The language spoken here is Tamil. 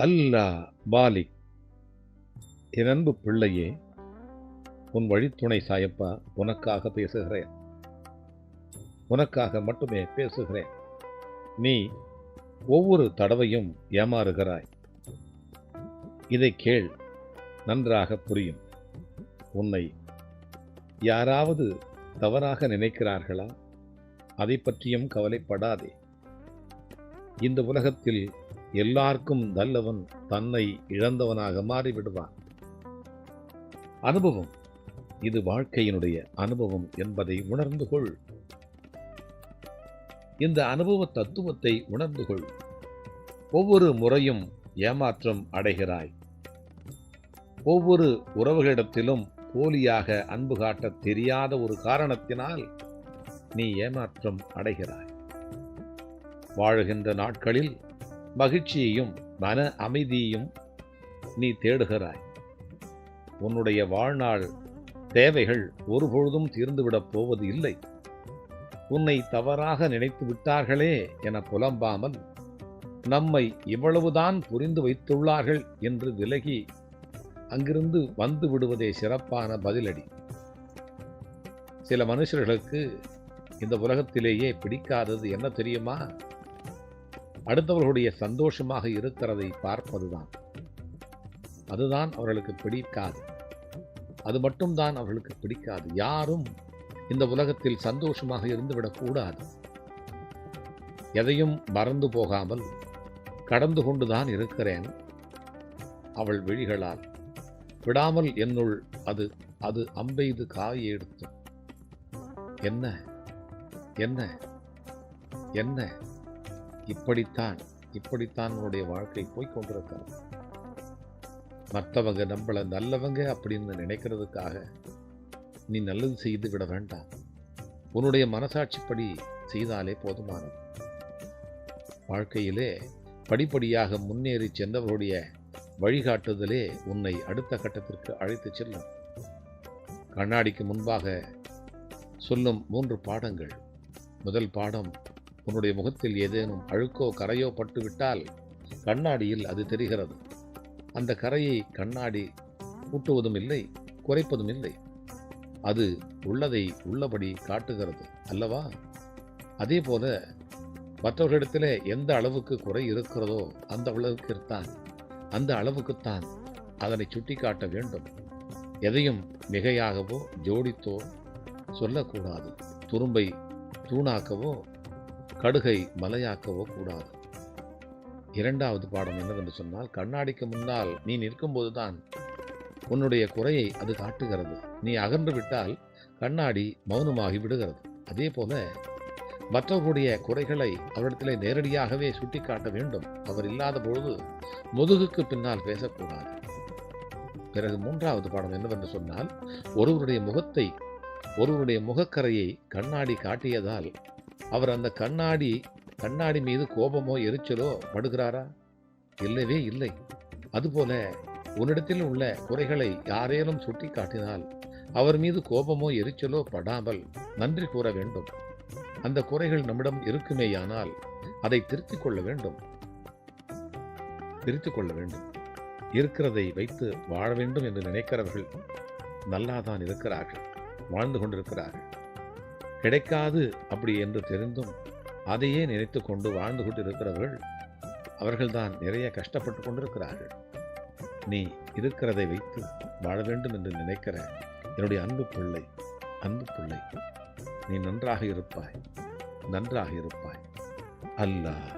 அல்லா பாலி. என் அன்பு பிள்ளையே உன் வழித்துணை சாயப்பா உனக்காக பேசுகிறேன். உனக்காக மட்டுமே பேசுகிறேன். நீ ஒவ்வொரு தடவையும் ஏமாறுகிறாய். இதை கேள் நன்றாக புரியும். உன்னை யாராவது தவறாக நினைக்கிறார்களா? அதை பற்றியும் கவலைப்படாதே. இந்த உலகத்தில் எல்லாருக்கும் நல்லவன் தன்னை இழந்தவனாக மாறிவிடுவான். அனுபவம். இது வாழ்க்கையினுடைய அனுபவம் என்பதை உணர்ந்து கொள். இந்த அனுபவ தத்துவத்தை உணர்ந்து கொள். ஒவ்வொரு முறையும் ஏமாற்றம் அடைகிறாய். ஒவ்வொரு உறவுகளிடத்திலும் போலியாக அன்பு காட்ட தெரியாத ஒரு காரணத்தினால் நீ ஏமாற்றம் அடைகிறாய். வாழுகின்ற நாட்களில் மகிழ்ச்சியையும் மன அமைதியையும் நீ தேடுகிறாய். உன்னுடைய வாழ்நாள் தேவைகள் ஒருபொழுதும் தீர்ந்துவிடப் போவது இல்லை. உன்னை தவறாக நினைத்து விட்டார்களே என புலம்பாமல் நம்மை இவ்வளவுதான் புரிந்து வைத்துள்ளார்கள் என்று விலகி அங்கிருந்து வந்து விடுவதே சிறப்பான பதிலடி. சில மனுஷர்களுக்கு இந்த உலகத்திலேயே பிடிக்காதது என்ன தெரியுமா? அடுத்தவர்களுடைய சந்தோஷமாக இருக்கிறதை பார்ப்பதுதான். அதுதான் அவர்களுக்கு பிடிக்காது. அது மட்டும்தான் அவர்களுக்கு பிடிக்காது. யாரும் இந்த உலகத்தில் சந்தோஷமாக இருந்துவிடக்கூடாது எதையும் மறந்து போகாமல் கடந்து கொண்டுதான் இருக்கிறேன். அவள் விழிகளால். விடாமல் என்னுள் அது அது அம்பெய்து காய் எடுத்து. என்ன? என்ன? என்ன? இப்படித்தான் இப்படித்தான் உன்னுடைய வாழ்க்கை போய் கொண்டிருக்கிறது. மற்றவங்க நம்மள நல்லவங்க அப்படின்னு நினைக்கிறதுக்காக நீ நல்லது செய்து விட வேண்டாம். உன்னுடைய மனசாட்சிப்படி செய்தாலே போதுமானது. வாழ்க்கையிலே படிப்படியாக முன்னேறி சென்றவருடைய வழிகாட்டுதலே உன்னை அடுத்த கட்டத்திற்கு அழைத்துச் செல்லும். கண்ணாடிக்கு முன்பாக சொல்லும் மூன்று பாடங்கள். முதல் பாடம் உன்னுடைய முகத்தில் ஏதேனும் அழுக்கோ கரையோ பட்டுவிட்டால் கண்ணாடியில் அது தெரிகிறது. அந்த கரையை கண்ணாடி கூட்டுவதும் இல்லை குறைப்பதும் இல்லை. அது உள்ளதை உள்ளபடி காட்டுகிறது அல்லவா? அதே போல மற்றவர்களிடத்தில் எந்த அளவுக்கு குறை இருக்கிறதோ அந்த அளவுக்குத்தான் அந்த அளவுக்குத்தான் அதனை சுட்டிக்காட்ட வேண்டும். எதையும் மிகையாகவோ ஜோடித்தோ சொல்லக்கூடாது. துரும்பை தூணாக்கவோ கடுகை மலையாக்கவோ கூடாது. இரண்டாவது பாடம் என்னவென்று சொன்னால் கண்ணாடிக்கு முன்னால் நீ நிற்கும்போதுதான் உன்னுடைய குறையை அது காட்டுகிறது. நீ அகன்று விட்டால் கண்ணாடி மௌனமாகி விடுகிறது. அதே போல மற்றவர்களுடைய குறைகளை அவரிடத்திலே நேரடியாகவே சுட்டிக்காட்ட வேண்டும். அவர் இல்லாத பொழுது முதுகுக்கு பின்னால் பேசக்கூடாது. பிறகு மூன்றாவது பாடம் என்னவென்று சொன்னால் ஒருவருடைய முகத்தை ஒருவருடைய முகக்கரையை கண்ணாடி காட்டியதால் அவர் அந்த கண்ணாடி கண்ணாடி மீது கோபமோ எரிச்சலோ படுகிறாரா? இல்லவே இல்லை. அதுபோல உன்னிடத்தில் உள்ள குறைகளை யாரேனும் சுட்டி காட்டினால் அவர் மீது கோபமோ எரிச்சலோ படாமல் நன்றி கூற வேண்டும். அந்த குறைகள் நம்மிடம் இருக்குமேயானால் அதை திருத்திக் கொள்ள வேண்டும். திருத்திக் கொள்ள வேண்டும். இருக்கிறதை வைத்து வாழ வேண்டும் என்று நினைக்கிறவர்கள் நல்லாதான் இருக்கிறார்கள் வாழ்ந்து கொண்டிருக்கிறார்கள். கிடைக்காது அப்படி என்று தெரிந்தும் அதையே நினைத்து கொண்டு வாழ்ந்து கொண்டிருக்கிறவர்கள் அவர்கள்தான் நிறைய கஷ்டப்பட்டு கொண்டிருக்கிறார்கள். நீ இருக்கிறதை வைத்து வாழ வேண்டும் என்று நினைக்கிற என்னுடைய அன்பு பிள்ளை அன்பு பிள்ளை நீ நன்றாக இருப்பாய் நன்றாக இருப்பாய். அல்லாஹ்